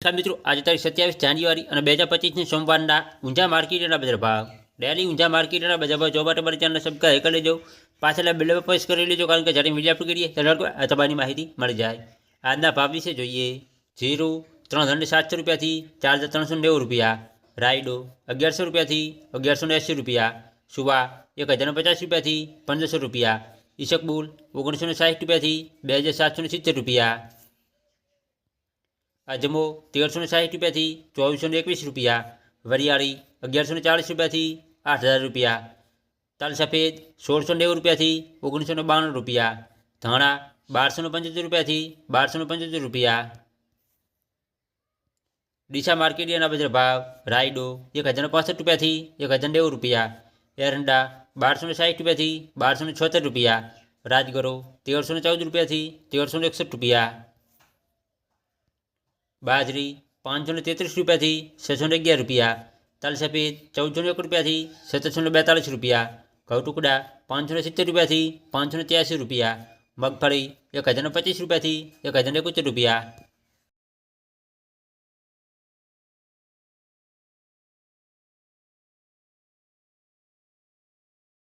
નમસ્કાર મિત્રો, આજે તારીખ સત્યાવીસ જાન્યુઆરી અને બે હજાર પચીસની સોમવારના ઊંઝા માર્કેટના બજાર ભાવ ડેલી ઊંઝા માર્કેટના બજાર ભાવ જોવા માટે મારી ચેનલ સબસ્ક્રાઈબ કરી લેજો. પાછળ બેલ પ્રેસ કરી લેજો, કારણ કે જ્યારે વીડિયો પર કરીએ ત્યારે અથવાની માહિતી મળી જાય. આજના ભાવ વિશે જોઈએ. જીરો ત્રણ હજાર સાતસો રૂપિયાથી ચાર હજાર ત્રણસો નેવું રૂપિયા. રાયડો અગિયારસો રૂપિયાથી અગિયારસો એંસી રૂપિયા. સુવા એક હજાર પચાસ રૂપિયાથી પંદરસો રૂપિયા. ઈશકબુલ ઓગણીસો ને સાઠ રૂપિયાથી બે હજાર સાતસો સિત્તેર રૂપિયા. અજમો તેરસો સાઠ રૂપિયાથી ચોવીસો એકવીસ રૂપિયા, વરિયાળી અગિયારસો ચાલીસ રૂપિયાથી આઠ હજાર રૂપિયા તલ સફેદ સોળસો નેવું રૂપિયાથી ઓગણીસો બાણું રૂપિયા, ધાણા બારસો પંચોતેર રૂપિયાથી બારસો પંચોતેર રૂપિયા. ડીસા માર્કેટિયાના બજાર ભાવ, રાયડો એક હજાર પાસઠ રૂપિયાથી એક હજાર નેવું રૂપિયા, એરંડા બારસો સાઠ રૂપિયાથી બારસો છોતેર રૂપિયા, રાજગરો તેરસો ચૌદ રૂપિયાથી તેરસો એકસઠ રૂપિયા. બાજરી પાંચસો તેત્રીસ રૂપિયાથી છસો અગિયાર રૂપિયા તલ સફેદ ચૌદસો એક રૂપિયાથી સત્તરસો બેતાલીસ રૂપિયા ઘઉં ટુકડા પાંચસો સિત્તેર રૂપિયાથી પાંચસો ત્યાસી રૂપિયા, મગફળી એક હજારને પચીસ રૂપિયાથી એક હજાર એકોતેર રૂપિયા